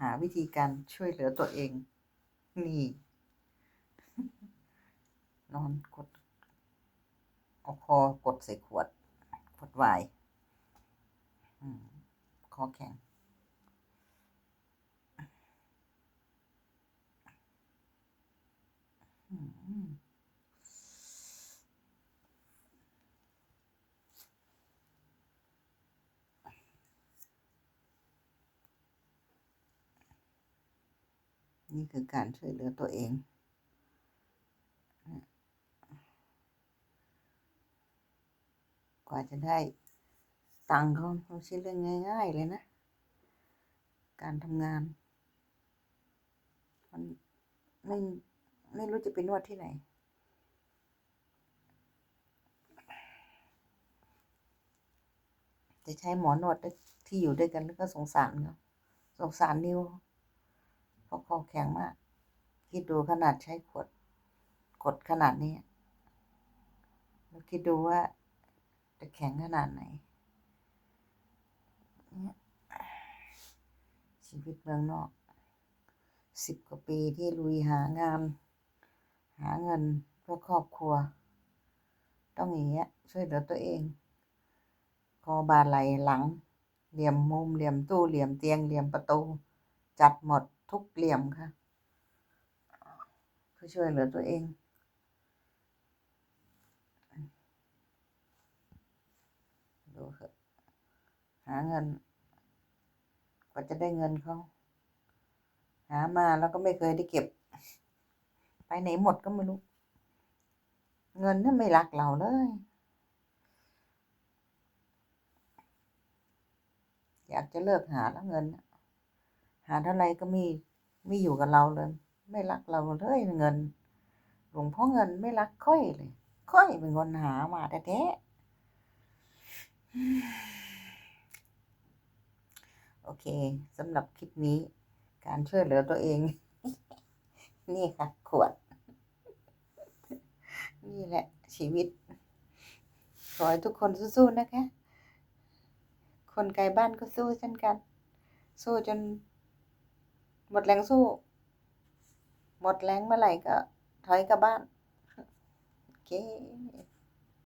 หาวิธีการช่วยเหลือตัวเอง นี่ นอนกดเอาคอกดใส่ขวดขวดไวน์อืมคอแข็งอืม นี่คือการช่วยเหลือตัวเอง กว่าจะได้ตังค์เขาไม่ใช่เรื่องง่าย ๆ เลยนะ การทำงาน มันไม่ไม่รู้จะไปนวดที่ไหนจะใช้หมอนวดที่อยู่ด้วยกันแล้วก็สงสารเขาสงสารนิ้ว เพราะคอแข็งมาก คิดดูขนาดใช้ขวดกดขนาดนี้แล้วคิดดูว่าจะแข็งขนาดไหนเนี่ยชีวิตเมืองนอกสิบกว่าปีที่ลุยหางาน หาเงินเพื่อครอบครัว ต้องอย่างเงี้ยช่วยเหลือตัวเอง คอบาไหลหลัง เหลี่ยมมุมเหลี่ยมตู้เหลี่ยมเตียงเหลี่ยมประตู จัดหมด ทุกเหลี่ยมค่ะเพื่อช่วยเหลือตัวเองดูเถอะหาเงินกว่าจะได้เงินเขาหามาแล้วก็ไม่เคยได้เก็บ ไปไหนหมดก็ไม่รู้ เงินนี่ไม่รักเราเลยอยากจะเลิกหาแล้วเงินนะ หาเท่าไรก็ไม่ไม่อยู่กับเราเลย ไม่รักเราเลยเงิน หลวงพ่อเงินไม่รักค่อยเลย ค่อยเป็นคนหามาแท้ๆโอเคสำหรับคลิปนี้ การช่วยเหลือตัวเอง นี่ค่ะ ขวด นี่แหละ ชีวิต ขอให้ทุกคนสู้ๆนะคะ คนไกลบ้านก็สู้เช่นกัน สู้จน หมดแรงสู้ หมดแรงเมื่อไหร่ก็ถอยกลับบ้าน โอเค